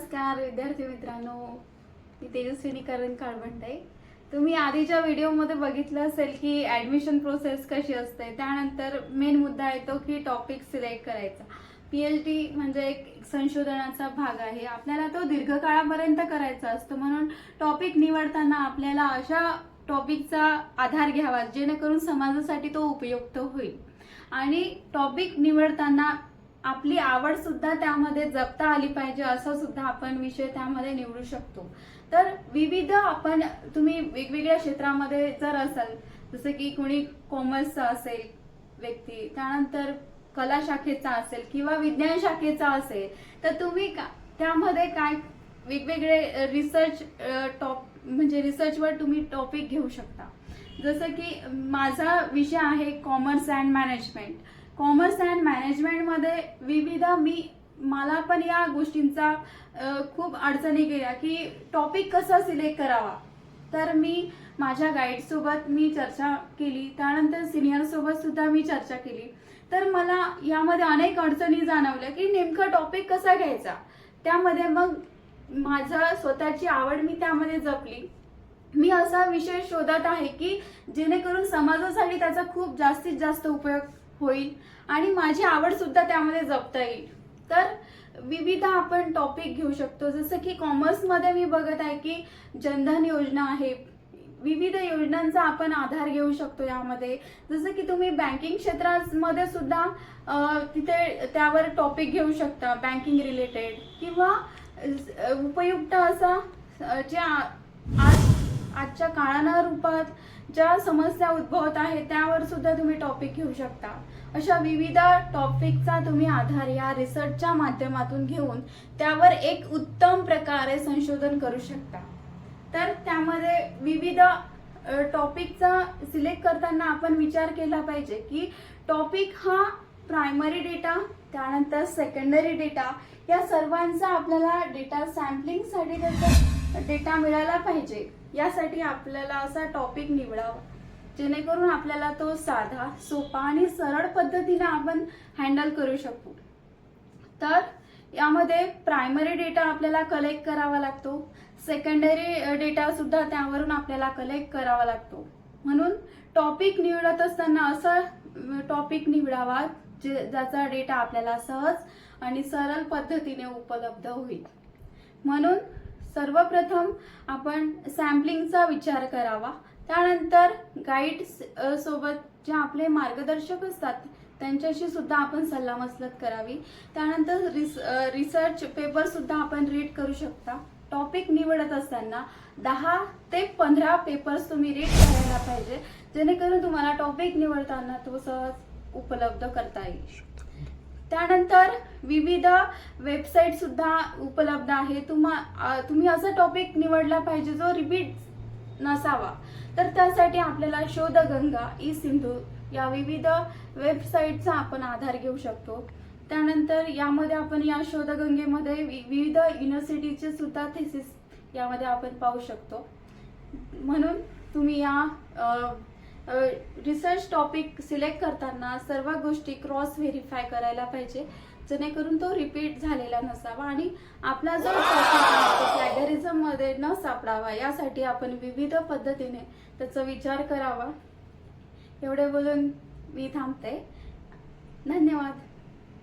नमस्कार विद्यार्थी मित्रांनो. मी तेजस्विनी करण काळभंडे तुम्ही आधीच्या व्हिडिओमध्ये बघितलं असेल की ॲडमिशन प्रोसेस कशी असते त्यानंतर मेन मुद्दा येतो की टॉपिक सिलेक्ट करायचा. पी एल टी म्हणजे एक संशोधनाचा भाग आहे. आपल्याला तो दीर्घकाळापर्यंत करायचा असतो. म्हणून टॉपिक निवडताना आपल्याला अशा टॉपिकचा आधार घ्यावा जेणेकरून समाजासाठी तो उपयुक्त होईल. आणि टॉपिक निवडताना आपली आवड सुद्धा त्यामध्ये जपता आली पाहिजे असं सुद्धा आपण विषय त्यामध्ये निवडू शकतो. तर विविध आपण तुम्ही वेगवेगळ्या क्षेत्रामध्ये जर असाल जसं की कोणी कॉमर्सचा असेल व्यक्ती त्यानंतर कला शाखेचा असेल किंवा विज्ञान शाखेचा असेल तर तुम्ही का त्यामध्ये काय वेगवेगळे रिसर्च टॉप म्हणजे रिसर्चवर तुम्ही टॉपिक घेऊ शकता. जसं की माझा विषय आहे commerce and management commerce and मॅनेजमेंटमध्ये विविध मी मला पण या गोष्टींचा खूप अडचणी गेल्या की टॉपिक कसा सिलेक्ट करावा. तर मी माझ्या गाईडसोबत मी चर्चा केली. त्यानंतर सिनियरसोबत सुद्धा मी चर्चा केली. तर मला यामध्ये अनेक अडचणी जाणवल्या की नेमका टॉपिक कसा घ्यायचा? त्यामध्ये मग माझं स्वतःची आवड मी त्यामध्ये जपली. मी असा विषय शोधत आहे की जेणेकरून समाजासाठी त्याचा खूप जास्तीत जास्त उपयोग होईल. आणि माझी आवड सुद्धा त्यामध्ये जपता येईल. तर विविध आपण टॉपिक घेऊ शकतो. जसं की कॉमर्समध्ये मी बघत आहे की जनधन योजना आहे. विविध योजनांचा आपण आधार घेऊ शकतो यामध्ये. जसं की तुम्ही बँकिंग क्षेत्रामध्ये सुद्धा तिथे त्यावर टॉपिक घेऊ शकता बँकिंग रिलेटेड किंवा उपयुक्त असा जे ज्या आज आजच्या काळानुरूपात ज्या समस्या उद्भवत आहेत त्यावर सुद्धा तुम्ही टॉपिक घेऊ शकता. अशा विविध टॉपिकचा तुम्ही आधार या रिसर्चच्या माध्यमातून घेऊन त्यावर एक उत्तम प्रकारे संशोधन करू शकता. तर त्यामध्ये विविध टॉपिकचा सिलेक्ट करताना आपण विचार केला पाहिजे की टॉपिक हा प्रायमरी डेटा त्यानंतर सेकंडरी डेटा या सर्वांचा आपल्याला डेटा सॅम्पलिंगसाठी त्याचा डेटा मिळाला पाहिजे. यासाठी आपल्याला असा टॉपिक निवडावा. जेणेकरून आपल्याला तो साधा सोपा आणि सरळ पद्धतीने आपण हँडल करू शकू. तर यामध्ये प्रायमरी डेटा आपल्याला कलेक्ट करावा लागतो. सेकंडरी डेटा सुद्धा त्यावरून आपल्याला कलेक्ट करावा लागतो. म्हणून टॉपिक निवडत असताना असा टॉपिक निवडावा जे ज्याचा डेटा आपल्याला सहज आणि सरळ पद्धतीने उपलब्ध होईल. म्हणून सर्वप्रथम आपण सॅम्पलिंगचा विचार करावा. त्यानंतर गाईड सोबत जे आपले मार्गदर्शक असतात त्यांच्याशी सुद्धा आपण सल्लामसलत करावी. त्यानंतर रिस रिसर्च पेपर सुद्धा आपण रीड करू शकता. टॉपिक निवडत असताना दहा ते पंधरा पेपर्स तुम्ही रीड करायला पाहिजे. जेणेकरून तुम्हाला टॉपिक निवडताना तो सहज उपलब्ध करता येईल. त्यानंतर विविध वेबसाईट सुद्धा उपलब्ध आहे तुम्हा तुम्ही असा टॉपिक निवडला पाहिजे जो रिपीट नसावा. तर त्यासाठी आपल्याला शोधगंगा ई सिंधू या विविध वेबसाईटचा आपण आधार घेऊ शकतो. त्यानंतर यामध्ये आपण या शोधगंगेमध्ये वि- विविध युनिव्हर्सिटीचे सुद्धा थेसिस यामध्ये आपण पाहू शकतो. म्हणून तुम्ही या रिसर्च टॉपिक सिलेक्ट करताना सर्व गोष्टी क्रॉस व्हेरीफाय करायला पाहिजे. जेणेकरून तो रिपीट झालेला नसावा आणि आपला जो प्लॅगरिझममध्ये न सापडावा यासाठी आपण विविध पद्धतीने त्याचा विचार करावा. एवढे बोलून मी थांबते. धन्यवाद.